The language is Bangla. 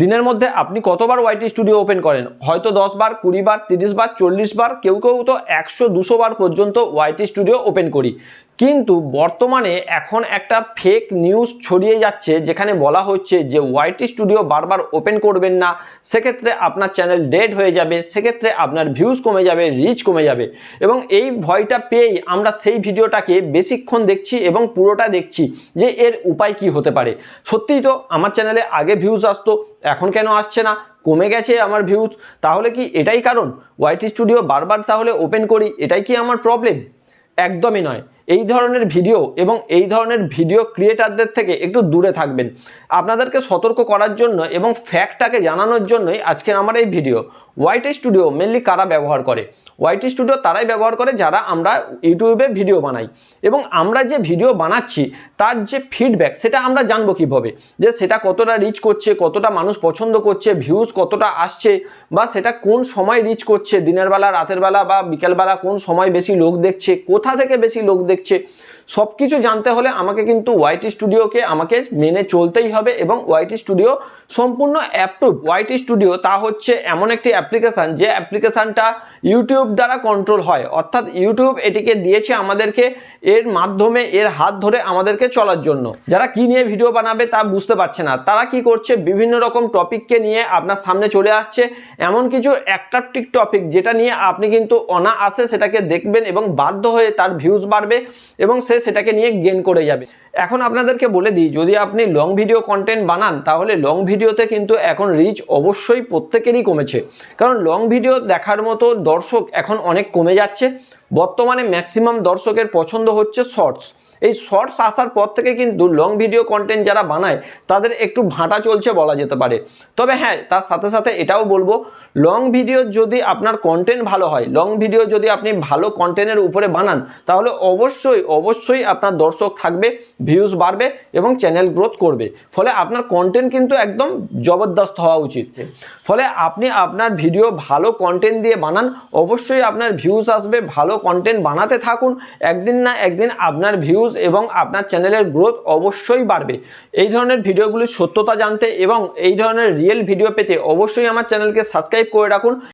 দিনের মধ্যে আপনি কতবার ওয়াইটি স্টুডিও ওপেন করেন? হয়তো দশ বার কুড়ি বার তিরিশ বার চল্লিশ বার কেউ কেউ তো একশো দুশো বার পর্যন্ত ওয়াইটি স্টুডিও ওপেন করি। কিন্তু বর্তমানে এখন একটা ফেক নিউজ ছড়িয়ে যাচ্ছে যেখানে বলা হচ্ছে যে ওয়াইটি স্টুডিও বারবার ওপেন করবেন না। সেক্ষেত্রে আপনার চ্যানেল ডেড হয়ে যাবে, সেক্ষেত্রে আপনার ভিউজ কমে যাবে রিচ কমে যাবে। এবং এই ভয়টা পেয়েই আমরা সেই ভিডিওটাকে বেশিক্ষণ দেখছি এবং পুরোটা দেখছি যে এর উপায় কি হতে পারে। সত্যিই তো আমার চ্যানেলে আগে ভিউজ আসতো, এখন কেন আসছে না? কমে গেছে আমার ভিউজ তাহলে কি এটাই কারণ? ওয়াইটি স্টুডিও বারবার তাহলে ওপেন করি, এটাই কি আমার প্রবলেম একদমই নয়। এই ধরনের ভিডিও এবং এই ধরনের ভিডিও ক্রিয়েটারদের থেকে একটু দূরে থাকবেন। আপনাদেরকে সতর্ক করার জন্য এবং ফ্যাক্টটাকে জানানোর জন্যই আজকের আমার এই ভিডিও ওয়াইটি স্টুডিও মেনলি কারা ব্যবহার করে? ওয়াইটি স্টুডিও তারাই ব্যবহার করে যারা আমরা ইউটিউবে ভিডিও বানাই। এবং আমরা যে ভিডিও বানাচ্ছি, তার যে ফিডব্যাক সেটা আমরা জানব কীভাবে? যে সেটা কতটা রিচ করছে, কতটা মানুষ পছন্দ করছে ভিউজ কতটা আসছে, বা সেটা কোন সময় রিচ করছে, দিনের বেলা, রাতের বেলা, বা বিকেলবেলা কোন সময় বেশি লোক দেখছে, কোথা থেকে বেশি লোক দেখছে છે সব কিছু জানতে হলে আমাকে কিন্তু ওয়াইটি স্টুডিওকে আমাকে মেনে চলতেই হবে এবং ওয়াইটি স্টুডিও সম্পূর্ণ অ্যাপ্রুভ ওয়াইটি স্টুডিও তা হচ্ছে এমন একটি অ্যাপ্লিকেশান যে অ্যাপ্লিকেশানটা ইউটিউব দ্বারা কন্ট্রোল হয়। অর্থাৎ ইউটিউব এটিকে দিয়েছে আমাদেরকে এর মাধ্যমে এর হাত ধরে আমাদেরকে চলার জন্য। যারা কি নিয়ে ভিডিও বানাবে তা বুঝতে পারছে না। তারা কি করছে? বিভিন্ন রকম টপিককে নিয়ে আপনার সামনে চলে আসছে। এমন কিছু অ্যাট্রাকটিভ টপিক যেটা নিয়ে আপনি কিন্তু অনায়াসে সেটাকে দেখবেন এবং বাধ্য হয়ে তার ভিউজ বাড়বে এবং সে সেটাকে নিয়ে গেন করে যাবে। এখন আপনাদেরকে বলে দিই, যদি আপনি লং ভিডিও কন্টেন্ট বানান, তাহলে লং ভিডিওতে কিন্তু এখন রিচ অবশ্যই প্রত্যেকেরই কমেছে। কারণ লং ভিডিও দেখার মতো দর্শক এখন অনেক কমে যাচ্ছে। বর্তমানে ম্যাক্সিমাম দর্শকের পছন্দ হচ্ছে শর্টস এই শর্টস আসার পর থেকে কিন্তু লং ভিডিও কন্টেন্ট যারা বানায়, তাদের একটু ভাঁটা চলছে বলা যেতে পারে। তবে হ্যাঁ তার সাথে সাথে এটাও বলব লং ভিডিও যদি আপনার কন্টেন্ট ভালো হয় লং ভিডিও যদি আপনি ভালো কন্টেন্টের উপরে বানান, তাহলে অবশ্যই অবশ্যই আপনার দর্শক থাকবে ভিউজ বাড়বে এবং চ্যানেল গ্রোথ করবে। ফলে আপনার কন্টেন্ট কিন্তু একদম জবরদস্ত হওয়া উচিত। ফলে আপনি আপনার ভিডিও ভালো কন্টেন্ট দিয়ে বানান, অবশ্যই আপনার ভিউজ আসবে, ভালো কন্টেন্ট বানাতে থাকুন, একদিন না একদিন আপনার ভিউজ এবং আপনার চ্যানেলের গ্রোথ অবশ্যই বাড়বে। এই ধরনের ভিডিওগুলির সত্যতা জানতে এবং এই ধরনের রিয়েল ভিডিও পেতে অবশ্যই আমার চ্যানেলকে সাবস্ক্রাইব করে রাখুন।